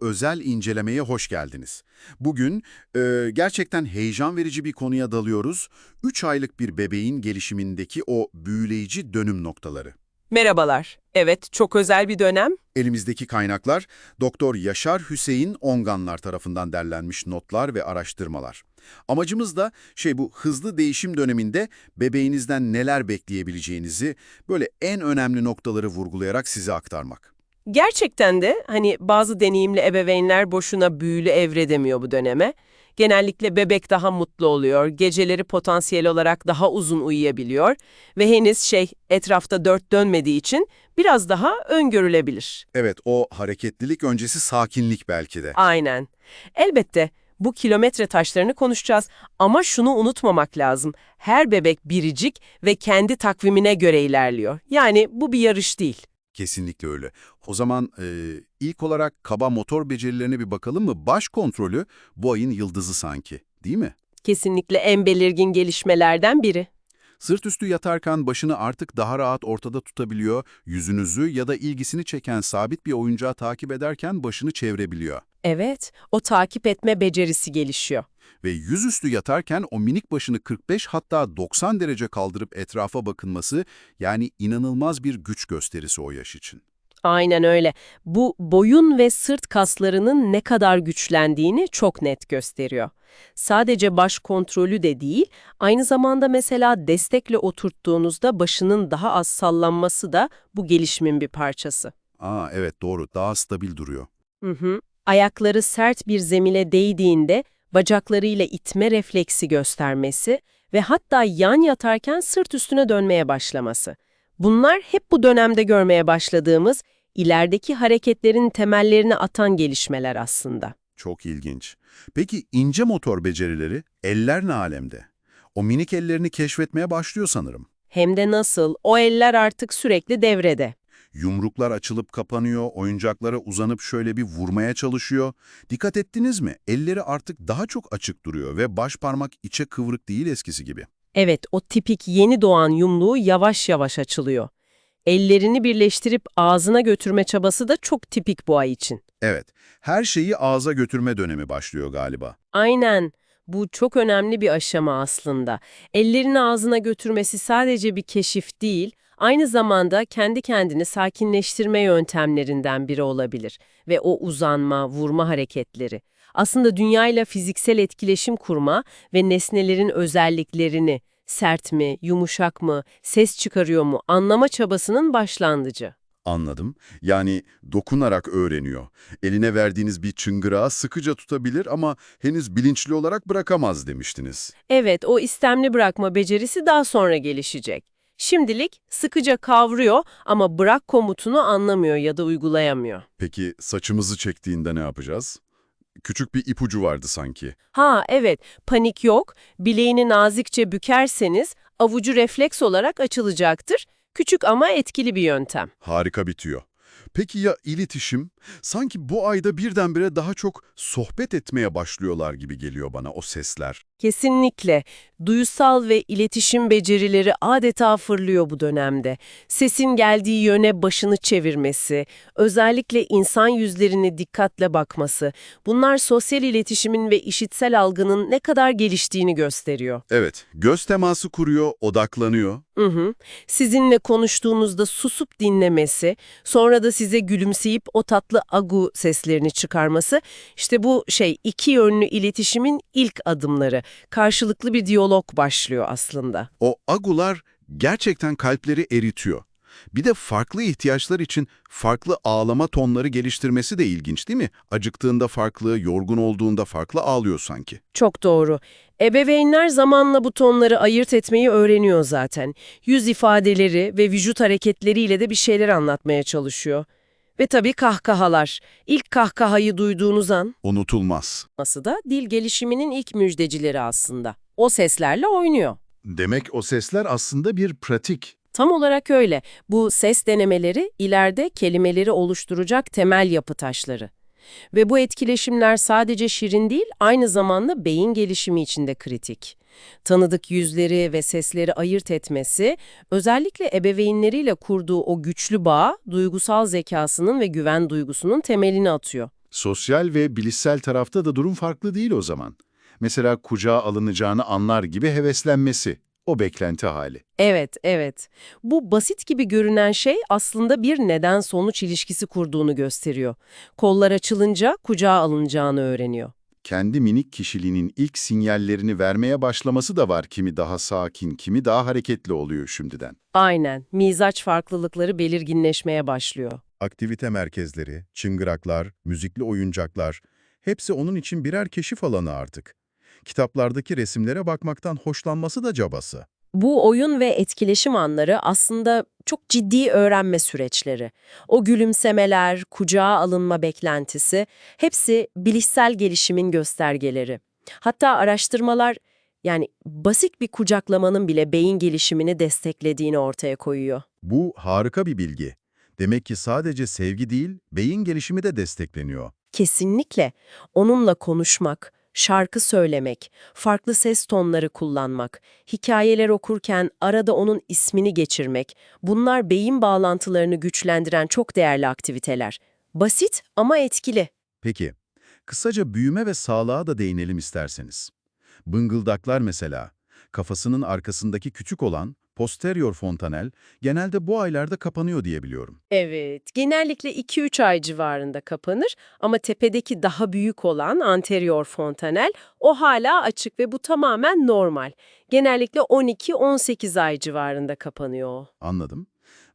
özel incelemeye hoş geldiniz. Bugün e, gerçekten heyecan verici bir konuya dalıyoruz. 3 aylık bir bebeğin gelişimindeki o büyüleyici dönüm noktaları. Merhabalar. Evet, çok özel bir dönem. Elimizdeki kaynaklar Doktor Yaşar Hüseyin Onganlar tarafından derlenmiş notlar ve araştırmalar. Amacımız da şey bu hızlı değişim döneminde bebeğinizden neler bekleyebileceğinizi böyle en önemli noktaları vurgulayarak size aktarmak. Gerçekten de hani bazı deneyimli ebeveynler boşuna büyülü evre demiyor bu döneme. Genellikle bebek daha mutlu oluyor, geceleri potansiyel olarak daha uzun uyuyabiliyor ve henüz şey etrafta dört dönmediği için biraz daha öngörülebilir. Evet o hareketlilik öncesi sakinlik belki de. Aynen. Elbette bu kilometre taşlarını konuşacağız ama şunu unutmamak lazım. Her bebek biricik ve kendi takvimine göre ilerliyor. Yani bu bir yarış değil. Kesinlikle öyle. O zaman e, ilk olarak kaba motor becerilerine bir bakalım mı? Baş kontrolü bu ayın yıldızı sanki, değil mi? Kesinlikle en belirgin gelişmelerden biri. Sırt üstü yatarken başını artık daha rahat ortada tutabiliyor, yüzünüzü ya da ilgisini çeken sabit bir oyuncağı takip ederken başını çevirebiliyor. Evet, o takip etme becerisi gelişiyor. Ve yüzüstü yatarken o minik başını 45 hatta 90 derece kaldırıp etrafa bakınması yani inanılmaz bir güç gösterisi o yaş için. Aynen öyle. Bu boyun ve sırt kaslarının ne kadar güçlendiğini çok net gösteriyor. Sadece baş kontrolü de değil, aynı zamanda mesela destekle oturttuğunuzda başının daha az sallanması da bu gelişimin bir parçası. Aa evet doğru daha stabil duruyor. Hı hı. Ayakları sert bir zemine değdiğinde bacaklarıyla itme refleksi göstermesi ve hatta yan yatarken sırt üstüne dönmeye başlaması. Bunlar hep bu dönemde görmeye başladığımız ilerideki hareketlerin temellerini atan gelişmeler aslında. Çok ilginç. Peki ince motor becerileri, eller ne alemde? O minik ellerini keşfetmeye başlıyor sanırım. Hem de nasıl, o eller artık sürekli devrede. Yumruklar açılıp kapanıyor, oyuncaklara uzanıp şöyle bir vurmaya çalışıyor. Dikkat ettiniz mi? Elleri artık daha çok açık duruyor ve baş parmak içe kıvrık değil eskisi gibi. Evet, o tipik yeni doğan yumluğu yavaş yavaş açılıyor. Ellerini birleştirip ağzına götürme çabası da çok tipik bu ay için. Evet, her şeyi ağza götürme dönemi başlıyor galiba. Aynen. Bu çok önemli bir aşama aslında. Ellerini ağzına götürmesi sadece bir keşif değil, aynı zamanda kendi kendini sakinleştirme yöntemlerinden biri olabilir. Ve o uzanma, vurma hareketleri. Aslında dünyayla fiziksel etkileşim kurma ve nesnelerin özelliklerini, sert mi, yumuşak mı, ses çıkarıyor mu anlama çabasının başlangıcı. Anladım. Yani dokunarak öğreniyor. Eline verdiğiniz bir çıngırağı sıkıca tutabilir ama henüz bilinçli olarak bırakamaz demiştiniz. Evet, o istemli bırakma becerisi daha sonra gelişecek. Şimdilik sıkıca kavruyor ama bırak komutunu anlamıyor ya da uygulayamıyor. Peki saçımızı çektiğinde ne yapacağız? Küçük bir ipucu vardı sanki. Ha evet, panik yok. Bileğini nazikçe bükerseniz avucu refleks olarak açılacaktır. Küçük ama etkili bir yöntem. Harika bitiyor. Peki ya iletişim? Sanki bu ayda birdenbire daha çok sohbet etmeye başlıyorlar gibi geliyor bana o sesler. Kesinlikle. Duyusal ve iletişim becerileri adeta fırlıyor bu dönemde. Sesin geldiği yöne başını çevirmesi, özellikle insan yüzlerini dikkatle bakması, bunlar sosyal iletişimin ve işitsel algının ne kadar geliştiğini gösteriyor. Evet, göz teması kuruyor, odaklanıyor. Hı hı. Sizinle konuştuğunuzda susup dinlemesi, sonra da size gülümseyip o tatlı agu seslerini çıkarması, işte bu şey iki yönlü iletişimin ilk adımları. Karşılıklı bir diyalog başlıyor aslında. O agular gerçekten kalpleri eritiyor. Bir de farklı ihtiyaçlar için farklı ağlama tonları geliştirmesi de ilginç değil mi? Acıktığında farklı, yorgun olduğunda farklı ağlıyor sanki. Çok doğru. Ebeveynler zamanla bu tonları ayırt etmeyi öğreniyor zaten. Yüz ifadeleri ve vücut hareketleriyle de bir şeyler anlatmaya çalışıyor. Ve tabii kahkahalar. İlk kahkahayı duyduğunuz an Unutulmaz. Nasıl da dil gelişiminin ilk müjdecileri aslında. O seslerle oynuyor. Demek o sesler aslında bir pratik. Tam olarak öyle. Bu ses denemeleri ileride kelimeleri oluşturacak temel yapı taşları. Ve bu etkileşimler sadece şirin değil, aynı zamanda beyin gelişimi için de kritik. Tanıdık yüzleri ve sesleri ayırt etmesi, özellikle ebeveynleriyle kurduğu o güçlü bağ, duygusal zekasının ve güven duygusunun temelini atıyor. Sosyal ve bilişsel tarafta da durum farklı değil o zaman. Mesela kucağa alınacağını anlar gibi heveslenmesi, o beklenti hali. Evet, evet. Bu basit gibi görünen şey aslında bir neden-sonuç ilişkisi kurduğunu gösteriyor. Kollar açılınca kucağa alınacağını öğreniyor. Kendi minik kişiliğinin ilk sinyallerini vermeye başlaması da var. Kimi daha sakin, kimi daha hareketli oluyor şimdiden. Aynen, mizaç farklılıkları belirginleşmeye başlıyor. Aktivite merkezleri, çıngıraklar, müzikli oyuncaklar, hepsi onun için birer keşif alanı artık. Kitaplardaki resimlere bakmaktan hoşlanması da cabası. Bu oyun ve etkileşim anları aslında çok ciddi öğrenme süreçleri. O gülümsemeler, kucağa alınma beklentisi hepsi bilişsel gelişimin göstergeleri. Hatta araştırmalar yani basit bir kucaklamanın bile beyin gelişimini desteklediğini ortaya koyuyor. Bu harika bir bilgi. Demek ki sadece sevgi değil, beyin gelişimi de destekleniyor. Kesinlikle onunla konuşmak, şarkı söylemek, farklı ses tonları kullanmak, hikayeler okurken arada onun ismini geçirmek, bunlar beyin bağlantılarını güçlendiren çok değerli aktiviteler. Basit ama etkili. Peki, kısaca büyüme ve sağlığa da değinelim isterseniz. Bıngıldaklar mesela, kafasının arkasındaki küçük olan posterior fontanel genelde bu aylarda kapanıyor diye biliyorum. Evet, genellikle 2-3 ay civarında kapanır ama tepedeki daha büyük olan anterior fontanel o hala açık ve bu tamamen normal. Genellikle 12-18 ay civarında kapanıyor. Anladım.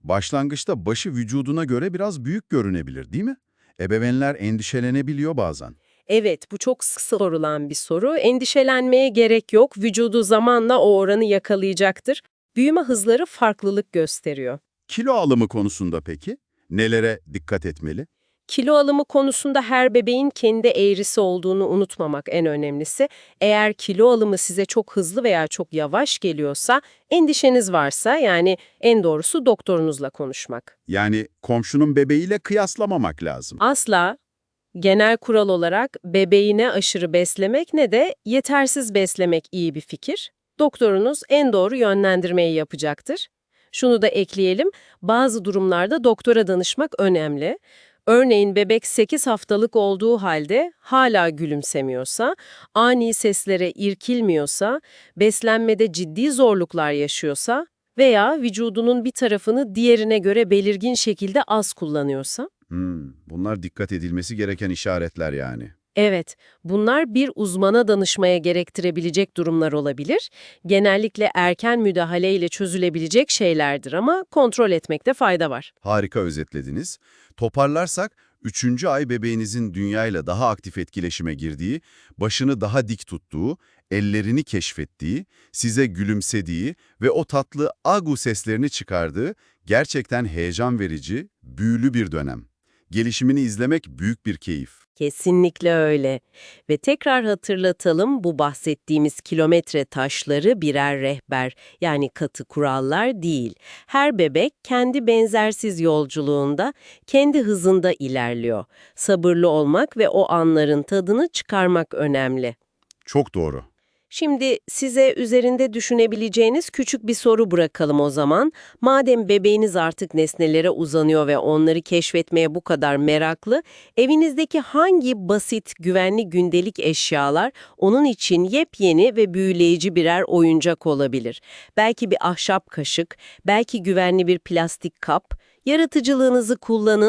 Başlangıçta başı vücuduna göre biraz büyük görünebilir değil mi? Ebeveynler endişelenebiliyor bazen. Evet, bu çok sık sorulan bir soru. Endişelenmeye gerek yok. Vücudu zamanla o oranı yakalayacaktır. Büyüme hızları farklılık gösteriyor. Kilo alımı konusunda peki? Nelere dikkat etmeli? Kilo alımı konusunda her bebeğin kendi eğrisi olduğunu unutmamak en önemlisi. Eğer kilo alımı size çok hızlı veya çok yavaş geliyorsa, endişeniz varsa yani en doğrusu doktorunuzla konuşmak. Yani komşunun bebeğiyle kıyaslamamak lazım. Asla genel kural olarak bebeğine aşırı beslemek ne de yetersiz beslemek iyi bir fikir. Doktorunuz en doğru yönlendirmeyi yapacaktır. Şunu da ekleyelim, bazı durumlarda doktora danışmak önemli. Örneğin bebek 8 haftalık olduğu halde hala gülümsemiyorsa, ani seslere irkilmiyorsa, beslenmede ciddi zorluklar yaşıyorsa veya vücudunun bir tarafını diğerine göre belirgin şekilde az kullanıyorsa, Hmm, bunlar dikkat edilmesi gereken işaretler yani. Evet, bunlar bir uzmana danışmaya gerektirebilecek durumlar olabilir. Genellikle erken müdahaleyle çözülebilecek şeylerdir ama kontrol etmekte fayda var. Harika özetlediniz. Toparlarsak, üçüncü ay bebeğinizin dünyayla daha aktif etkileşime girdiği, başını daha dik tuttuğu, ellerini keşfettiği, size gülümsediği ve o tatlı agu seslerini çıkardığı gerçekten heyecan verici, büyülü bir dönem. Gelişimini izlemek büyük bir keyif. Kesinlikle öyle. Ve tekrar hatırlatalım bu bahsettiğimiz kilometre taşları birer rehber yani katı kurallar değil. Her bebek kendi benzersiz yolculuğunda kendi hızında ilerliyor. Sabırlı olmak ve o anların tadını çıkarmak önemli. Çok doğru. Şimdi size üzerinde düşünebileceğiniz küçük bir soru bırakalım o zaman. Madem bebeğiniz artık nesnelere uzanıyor ve onları keşfetmeye bu kadar meraklı, evinizdeki hangi basit, güvenli gündelik eşyalar onun için yepyeni ve büyüleyici birer oyuncak olabilir? Belki bir ahşap kaşık, belki güvenli bir plastik kap. Yaratıcılığınızı kullanın